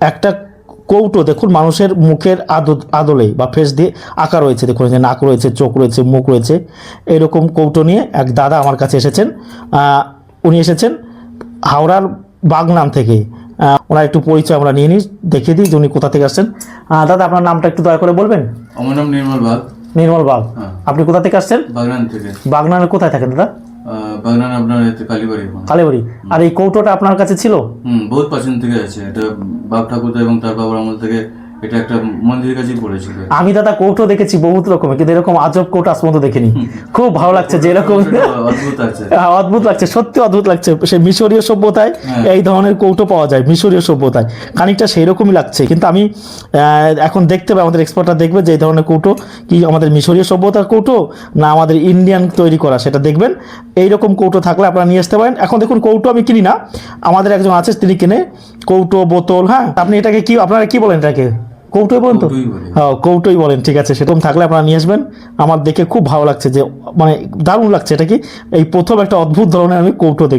একটা কৌটো দেখুন মানুষের মুখের আদত আদলে বা ফেস দিয়ে আঁকা রয়েছে। দেখুন যে নাক রয়েছে চোখ রয়েছে মুখ রয়েছে। এরকম কৌটো নিয়ে এক দাদা আমার কাছে এসেছেন। উনি এসেছেন হাওড়ার বাগনান থেকে। ওনার একটু পরিচয় আমরা নিয়ে নিই দেখিয়ে দিই যে উনি কোথা থেকে আসছেন। দাদা আপনার নামটা একটু দয়া করে বলবেন? আমার নাম নির্মল বাগ। নির্মল বাগ। হ্যাঁ। আপনি কোথা থেকে আসছেন? বাগনান থেকে। বাগনানের কোথায় থাকেন দাদা? বাগনান আপনার এতে কালীবাড়ি কালীবাড়ি। আর এই কৌটোটা আপনার কাছে ছিল? হুম বহুত প্রাচীন থেকে আছে। এটা বাপ ঠাকুরদা এবং তার বাবার আমল থেকে এটা একটা মন্দিরের কাছেই পড়েছিল। আমি দাদা কৌটো দেখেছি বহুত রকমের কিন্তু এরকম আজব কৌটো আজ পর্যন্ত দেখিনি। খুব ভালো লাগছে যে এরকম অদ্ভুত আছে অদ্ভুত লাগছে সত্যি অদ্ভুত লাগছে। সে মিশরীয় সভ্যতায় হ্যাঁ। এই ধরনের কৌটো পাওয়া যায় মিশরীয় সভ্যতায়। খানিকটা সেই রকমই লাগছে কিন্তু আমি এখন দেখতে পাই আমাদের এক্সপার্টরা দেখবে যে এই ধরনের কৌটো কি আমাদের মিশরীয় সভ্যতার কৌটো না আমাদের ইন্ডিয়ান তৈরি করা সেটা দেখবেন। এই রকম কৌটো থাকলে আপনারা নিয়ে আসতে পারেন। এখন দেখুন কৌটো আমি কিনি না। আমাদের একজন আছে তিনি কিনে কৌটো বোতল হ্যাঁ? আপনি এটাকে কি আপনারা কি বলেন এটাকে? কৌটোই বলেন তো? হ্যাঁ কৌটোই বলেন ঠিক আছে সেরকম থাকলে আপনারা নিয়ে আসবেন। আমার দেখে খুব ভালো লাগছে যে মানে দারুণ লাগছে এটা কি? এই প্রথম একটা অদ্ভুত ধরনের আমি কৌটো দেখি।